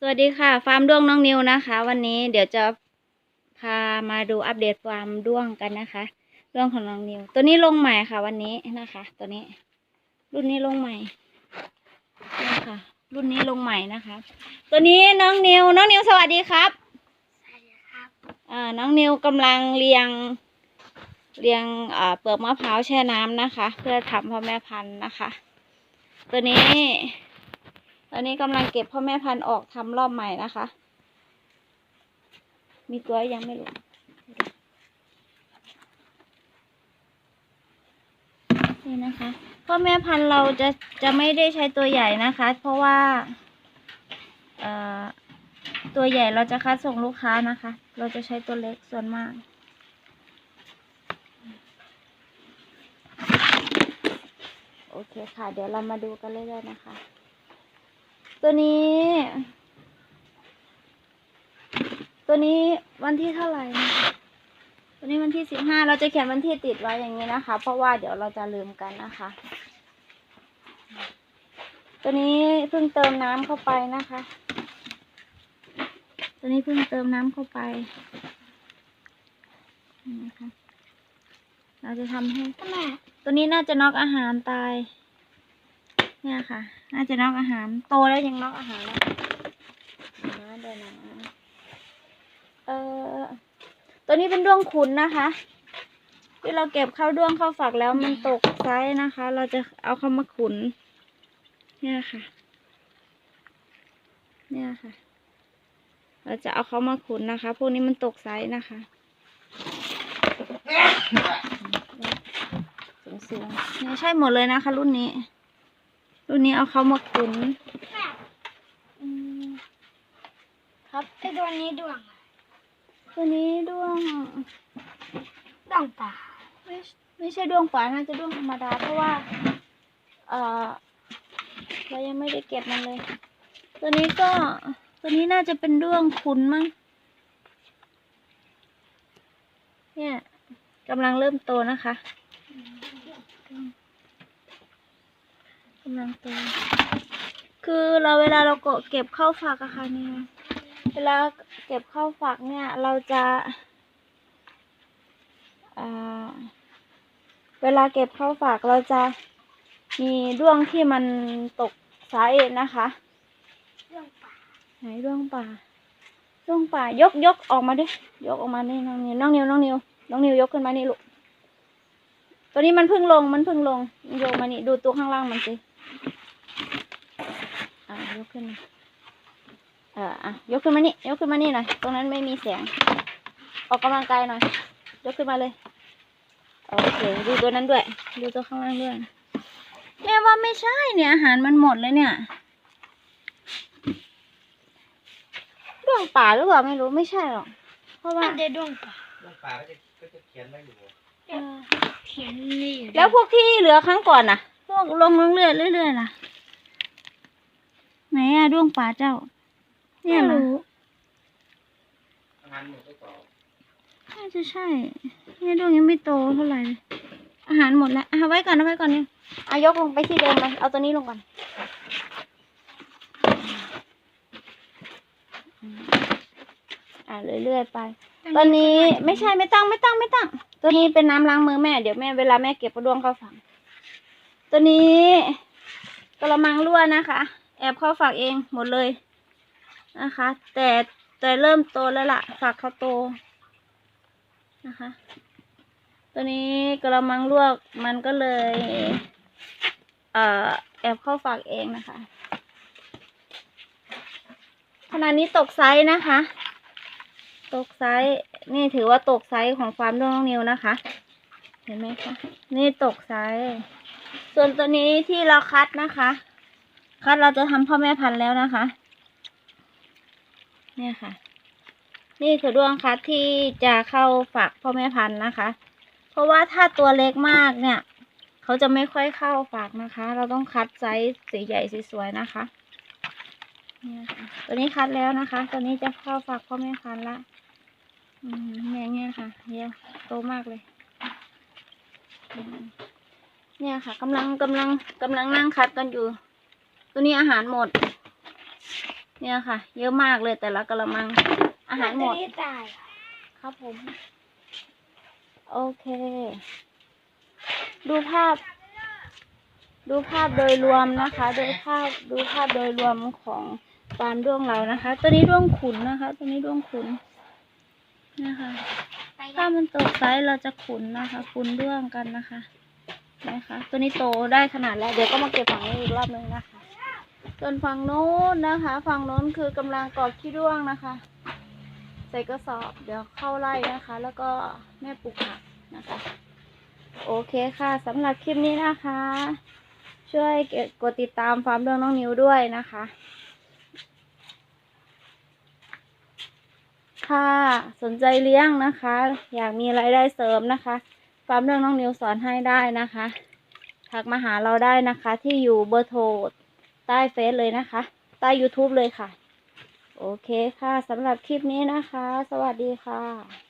สวัสดีค่ะ ฟาร์มด้วงน้องนิวนะคะ วันนี้เดี๋ยวจะพามาดูอัปเดตฟาร์มด้วงกันนะคะด้วงของน้องนิว ตัวนี้ลงใหม่ค่ะ วันนี้นะคะ ตัวนี้ รุ่นนี้ลงใหม่นี่ค่ะรุ่นนี้ลงใหม่นะคะ ตัวนี้น้องนิว น้องนิวสวัสดีครับใช่ครับอ่าน้องนิวกำลังเรียงเรียงอ่าเปลือกมะพร้าวแช่น้ำนะคะ เพื่อทำพ่อแม่พันธุ์นะคะ ตัวนี้ต อนนี้กำลังเก็บพ่อแม่พันธุ์ออกทำรอบใหม่นะคะ มีตัวยังไม่รู้นี่นะคะพ่อแม่พันธุ์เราจะจะไม่ได้ใช้ตัวใหญ่นะคะ เพราะว่าตัวใหญ่เราจะคัดส่งลูกค้านะคะ เราจะใช้ตัวเล็กส่วนมาก โอเคค่ะ เดี๋ยวเรามาดูกันเรื่อยๆนะคะ ตัวนี้ ตัวนี้วันที่เท่าไหร่นะคะตัวนี้วันที่สิบห้าเราจะเขียนวันที่ติดไว้อย่างนี้นะคะ เพราะว่าเดี๋ยวเราจะลืมกันนะคะ ตัวนี้เพิ่งเติมน้ำเข้าไปนะคะ ตัวนี้เพิ่งเติมน้ำเข้าไปนี่นะคะเราจะทำให้ทำไมตัวนี้น่าจะน็อกอาหารตาย เนี่ยค่ะ น่าจะน็อกอาหาร โตแล้วยังน็อกอาหารนะนะเดี๋ยวนะเอ่อตัวนี้เป็นด้วงขุนนะคะ ที่เราเก็บเข้าด้วงเข้าฝักแล้วมันตกไซส์นะคะ เราจะเอาเข้ามาขุน เนี่ยค่ะ เนี่ยค่ะ เราจะเอาเขามาขุนนะคะ พวกนี้มันตกไซส์นะคะสูงสูงๆเนี่ยใช่หมดเลยนะคะ รุ่นนี้ รุ่นนี้เอาเขามาขุนอืมครับไอ้ตัวนี้ดวงอะไรตัวนี้ด้วงดวงป่าไม่ไม่ใช่ด้วงป่าน่าจะด้วงธรรมดาเพราะว่า เอ่อเรายังไม่ได้เก็บมันเลย ตัวนี้ก็ ตัวนี้น่าจะเป็นด้วงขุนมั้งเนี่ยกำลังเริ่มโตนะคะ กำลังโตคือเราเวลาเราก็เก็บเข้าฝักอะค่ะเนี่ยเวลาเก็บเข้าฝักเนี่ย เราจะเวลาเก็บเข้าฝักเราจะมีด้วงที่มันตกไซส์นะคะดวงป่าไหนด้วงป่าด้วงป่ายกยกออกมาดิยกออกมานี่น้องนิวน้องนิวน้องนิวน้องนิวยกขึ้นมานี่ลูกตัวนี้มันพิ่งลงมันพิ่งลงโยกมานี่ดูตัวข้างล่างมันสิ อ่ายกขึ้นมาเอออะยกขึ้นมานี่ยกขึ้นมานี่หน่อยตรงนั้นไม่มีแสงออกกำลังกายหน่อย ยกขึ้นมาเลยโอเคดูตัวนั้นด้วย ดูตัวข้างล่างด้วยแม่ว่าไม่ใช่เนี่ยอาหารมันหมดเลยเนี่ยดวงป่าหรือเปล่าไม่รู้ไม่ใช่หรอกเพราะว่ามันจะดวงป่าลูกปลาก็จะก็จะเขียนไว้อยู่เออเขียนนี่อยู่แล้วพวกที่เหลือครั้งก่อนน่ะ พวกลงเรื่อยๆเรื่อยๆล่ะไหน อะดวงป่าเจ้า เนี่ยเหรองานหมดไปต่อน่าจะใช่ เนี่ยดวงยังไม่โตเท่าไหร่เลยอาหารหมดแล้วเอาไว้ก่อนเอาไว้ก่อนเนี่ยเอายกลงไปที่เดิมเลยเอาตัวนี้ลงก่อนอ่าเรื่อยๆไป ตอนนี้ไม่ใช่ไม่ตั้งไม่ตั้งไม่ตั้งตัวนี้เป็นน้ำล้างมือแม่เดี๋ยวแม่เวลาแม่เก็บกระดวงเข้าฝัง ตัวนี้กระมังรั่วนะคะ แอบเข้าฝักเองหมดเลยนะคะ แต่แต่เริ่มโตแล้วล่ะฝักเขาโตนะคะ ตัวนี้กระมังรั่วมันก็เลยเอ่อแอบเข้าฝักเองนะคะขณะนี้ตกไซส์นะคะ ตกไซส์นี่ถือว่าตกไซส์ของฟาร์มด้วงน้องนิวนะคะ เห็นไหมคะ นี่ตกไซส์ส่วนตัวนี้ที่เราคัดนะคะ คัดเราจะทำพ่อแม่พันธุ์แล้วนะคะ เนี่ยค่ะ นี่คือด้วงคัดที่จะเข้าฝักพ่อแม่พันธุ์นะคะ เพราะว่าถ้าตัวเล็กมากเนี่ย เขาจะไม่ค่อยเข้าฝักนะคะ เราต้องคัดไซส์สีใหญ่สีสวยนะคะเนี่ยค่ะตัวนี้คัดแล้วนะคะ ตัวนี้จะเข้าฝักพ่อแม่พันธุ์ละอืมเนี่ยเนี่ยค่ะเดี๋ยวโตมากเลยเนี่ยค่ะกำลังกำลังกำลังนั่งคัดกันอยู่ ตัวนี้อาหารหมด เนี่ยค่ะ เยอะมากเลยแต่ละกระมัง อาหารหมดนจะไตายครับผม โอเค ดูภาพ ดูภาพโดยรวมนะคะ โดยภาพดูภาพโดยรวมของฟาร์มด้วงเรานะคะ ตัวนี้ด้วงขุนนะคะ ตัวนี้ด้วงขุนนะคะไปถ้ามันตกไซส์เราจะขุนนะคะ ขุนด้วงกันนะคะนะคะ ตัวนี้โตได้ขนาดแล้ว เดี๋ยวก็มาเก็บฝั่งนี้อีกรอบนึงนะคะ ส่วนฝั่งโน้นนะคะ ฝั่งโน้นคือกำลังกอบขี้ด้วงนะคะ ใส่กระสอบเดี๋ยวเข้าไล่นะคะ แล้วก็แม่ปลูกผักนะคะ โอเคค่ะสำหรับคลิปนี้นะคะ ช่วยกดติดตามฟาร์มเรื่องน้องนิวด้วยนะคะค่ะสนใจเลี้ยงนะคะ อยากมีรายได้เสริมนะคะฟาร์มเรื่องน้องนิวสอนให้ได้นะคะ ทักมาหาเราได้นะคะที่อยู่เบอร์โทร ใต้เฟซเลยนะคะ ใต้ YouTube เลยค่ะ โอเคค่ะสำหรับคลิปนี้นะคะ สวัสดีค่ะ